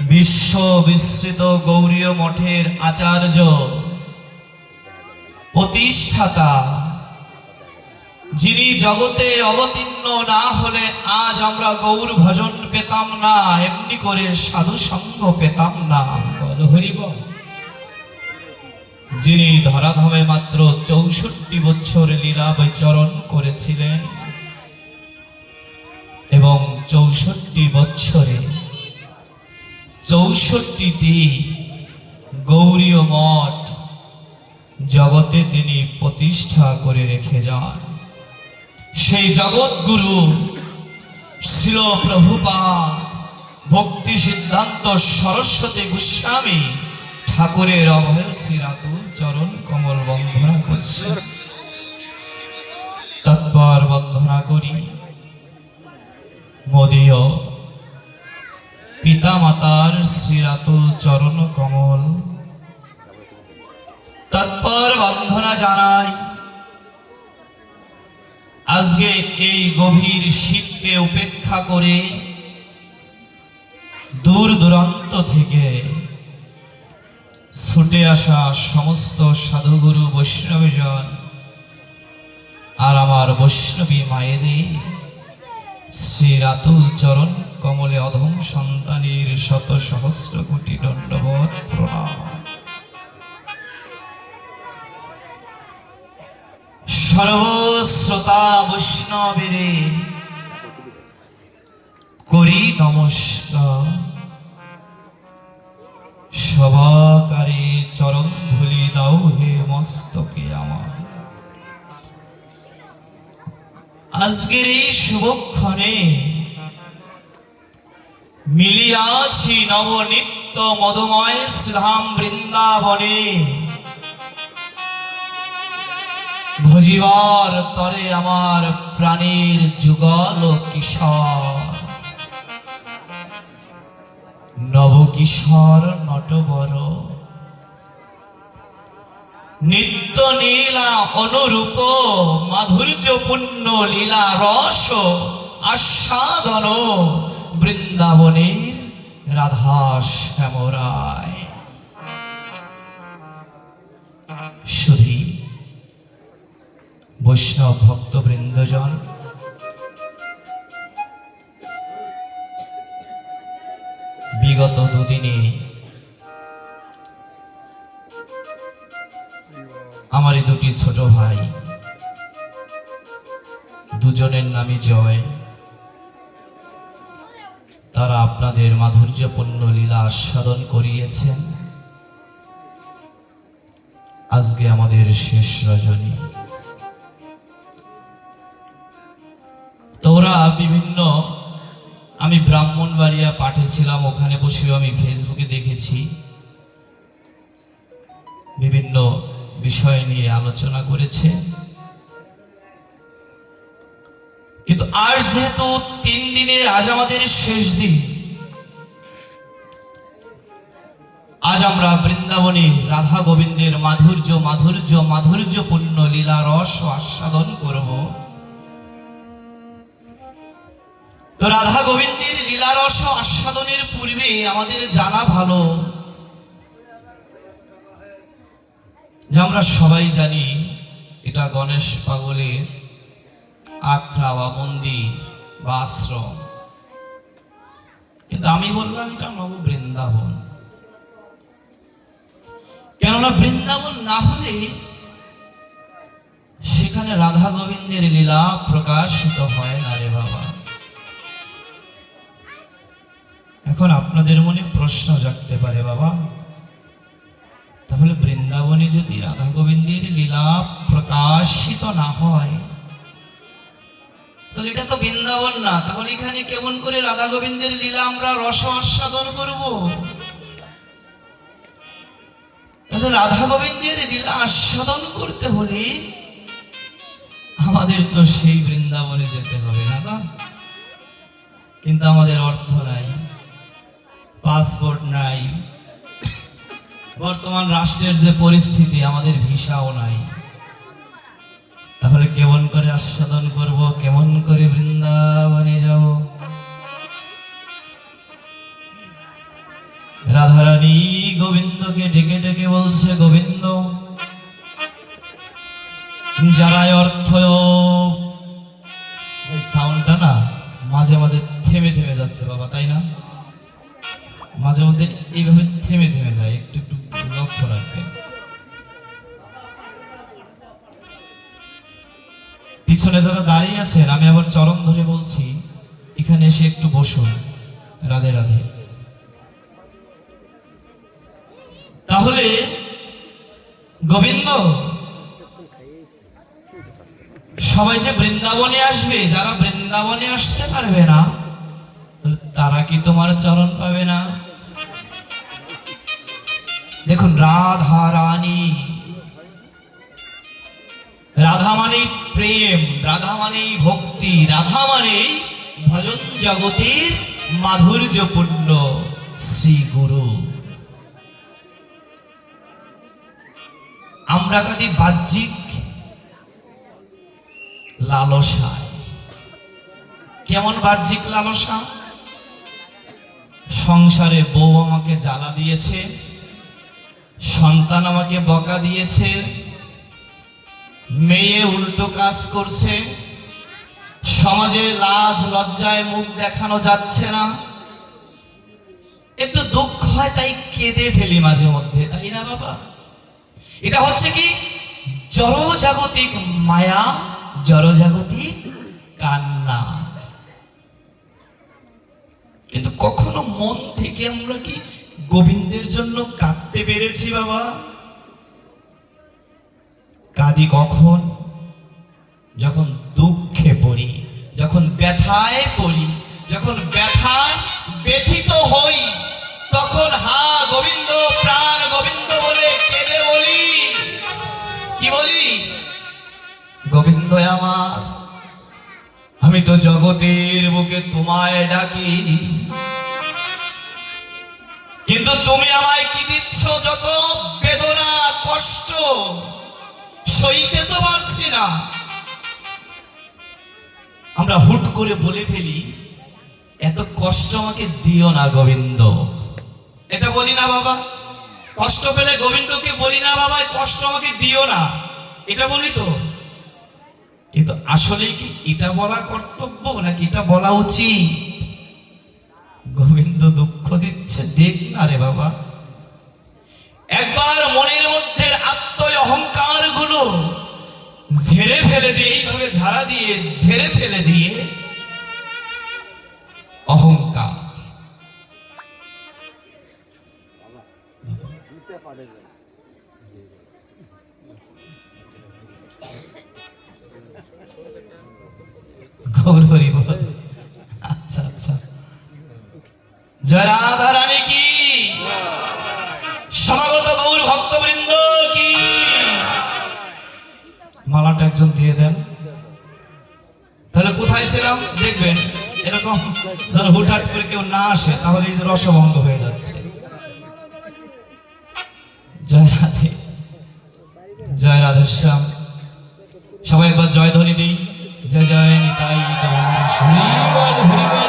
বিশ্ব বিস্তৃত গৌরীয় মঠের আচার্য প্রতিষ্ঠাতা যিনি জগতে অবতীর্ণ না হলে আজ আমরা গৌর ভজন পেতাম না এমনি করে সাধু সঙ্গ পেতাম না। যিনি ধরাধামে মাত্র চৌষট্টি বছর লীলা বিচরণ করেছিলেন এবং চৌষট্টি বছরে চৌষট্টিটি গৌরীয় মঠ জগতে তিনি প্রতিষ্ঠা করে রেখে যান। সেই জগৎগুরু ছিল প্রভুপা ভক্তি সিদ্ধান্ত সরস্বতী গোস্বামী ঠাকুরের অভয় শ্রীরাতুল চরণ কমল বন্ধনা করছে তৎপর বন্ধনা করি। মোদীয় পিতা মাতার শ্রীরাতুল চরণ কমল। তৎপর বন্ধনা জানাই, আজকে এই গভীর শীতকে উপেক্ষা করে দূর দূরান্ত থেকে ছুটে আসা সমস্ত সাধুগুরু বৈষ্ণবজন আর আমার বৈষ্ণবী মায়েদের শ্রী রাতুল চরণ কমলে অধম সন্তানের শত সহস্র কোটি দণ্ডবোধ প্রণাম। সর্বশ্রোতা বৈষ্ণবেরে করি নমস্কার। সবাকারে চরণ ধুলি দাও হে মস্তকে আমার। আজকের এই শুভক্ষণে মিলিয়াছি নবনিত্য মধুময় শ্রীধাম বৃন্দাবনে। ভজিবার তরে আমার প্রাণীর যুগল কিশোর। নবকিশোর নটবর। নিত্য নীলা অনুরূপ মাধুর্যপূর্ণ লীলা রস আস্বাদন। বৃন্দাবনের রাধা শ্যামরায়। শুধু বৈষ্ণব ভক্তবৃন্দজন, বিগত দুদিনে আমারই দুটি ছোট ভাই, দুজনের নামই জয়। তারা আপনাদের মাধুর্যপূর্ণ লীলা আস্বাদন করিয়েছেন। আজকে আমাদের শেষ রজনী। তোরা বিভিন্ন, আমি ব্রাহ্মণবাড়িয়া পাঠিয়েছিলাম ওখানে বসেও আমি ফেসবুকে দেখেছি। বিভিন্ন বিষয় নিয়ে আলোচনা করেছে। কিন্তু আজ যেহেতু তিন দিনের আজ আমাদের শেষ দিন, আজ আমরা বৃন্দাবনে রাধা গোবিন্দের মাধুর্য মাধুর্য মাধুর্যপূর্ণ লীলা রস আস্বাদন করব। তো রাধা গোবিন্দের লীলারস আস্বাদনের পূর্বে আমাদের জানা ভালো যে আমরা সবাই জানি এটা গণেশ পাগলের আখড়া বা মন্দির বা আশ্রম। কিন্তু আমি বললাম এটা নব বৃন্দাবন। কেননা বৃন্দাবন না হলে সেখানে রাধা গোবিন্দের লীলা প্রকাশিত হয় না রে বাবা। এখন আপনাদের মনে প্রশ্ন জাগতে পারে, বাবা। তাহলে বৃন্দাবনে যদি রাধা গোবিন্দের লীলা প্রকাশিত না হয় তাহলে এটা তো বৃন্দাবন না, তাহলে এখানে কেমন করে রাধা গোবিন্দের লীলা আমরা রস আস্বাদন করব? তাহলে রাধা গোবিন্দের লীলা আস্বাদন করতে হলে আমাদের তো সেই বৃন্দাবনে যেতে হবে না কিন্তু আমাদের অর্থ নাই পাসপোর্ট নাই, বর্তমান রাষ্ট্রের যে পরিস্থিতি, আমাদের ভিসাও নাই। তাহলে কেমন করে আস্বাদন করব, কেমন গোবিন্দকে ডেকে ডেকে বলছে, গোবিন্দ, যারাই অর্থ সাউন্ডটা না মাঝে মাঝে থেমে থেমে যাচ্ছে বাবা, তাই না? মাঝে মধ্যে এইভাবে থেমে থেমে যায়, একটু একটু লক্ষ্য রাখবেন পিছনে যারা দাঁড়িয়ে আছেন, আমি আবার চরণ ধরে বলছি, এখানে এসে একটু বসুন, রাধে রাধে। তাহলে গোবিন্দ, সবাই যে বৃন্দাবনে আসবে, যারা বৃন্দাবনে আসতে পারবে না, তারা কি তোমার চরণ পাবে না? দেখুন, রাধা রানী। রাধা মানে প্রেম, রাধা মানে ভক্তি, রাধা মানে ভজন জগতের মাধুর্যপূর্ণ শ্রী গুরু। আমরা কাদি বাহ্যিক লালসায় কেমন বাহ্যিক লালসা? সংসারে বউ আমাকে জ্বালা দিয়েছে, সন্তান আমাকে বকা দিয়েছে, মেয়ে উল্টো কাজ করছে, সমাজে লাজ লজ্জায় মুখ দেখানো যাচ্ছে না। একটু দুঃখ হয় তাই কেঁদে ফেলি মাঝে মধ্যে, তাই না বাবা? এটা হচ্ছে কি? জড়জাগতিক মায়া, জড়জাগতিক কান্না। কিন্তু কখনো মন থেকে আমরা কি গোবিন্দের জন্য কাঁদতে পেরেছি বাবা? কাঁদি কখন? যখন দুঃখে পড়ি, যখন ব্যথায় পড়ি, যখন ব্যথায় ব্যথিত হই গোবিন্দ আমার, আমি তো জগতের বুকে তোমায় ডাকি। কিন্তু তুমি আমায় কি দিচ্ছ? যত বেদনা, কষ্ট, সইতে তো পারছি না। আমরা হুট করে বলে ফেলি, এত কষ্ট আমাকে দিও না গোবিন্দ। এটা বলি না বাবা। কষ্ট পেলে গোবিন্দকে বলি না বাবা কষ্ট আমাকে দিও না। এটা বলি তো। কিন্তু আসলে কি এটা বলা কর্তব্য নাকি এটা বলা উচিত? গোবিন্দ দুঃখ দিচ্ছে, দেখ না রে বাবা। একবার মনের মধ্যে আত্ম অহংকারগুলো ঝেড়ে ফেলে দিয়ে এইভাবে ঝাড়া দিয়ে, ঝেড়ে ফেলে দিয়ে অহংকার। জয় রাধা কি? সমাগত গৌর ভক্তবৃন্দ মালাটা একজন দিয়ে দেন। তাহলে কোথায় ছিলাম? দেখবেন, এরকম যেন হুটহাট করে কেউ না আসে, তাহলে এই রসভঙ্গ হয়ে যাচ্ছে। জয় রাধে। জয় রাধেশ্যাম। সবাই একবার জয় ধ্বনি দিই। জয় জয় নিতাই গৌর হরি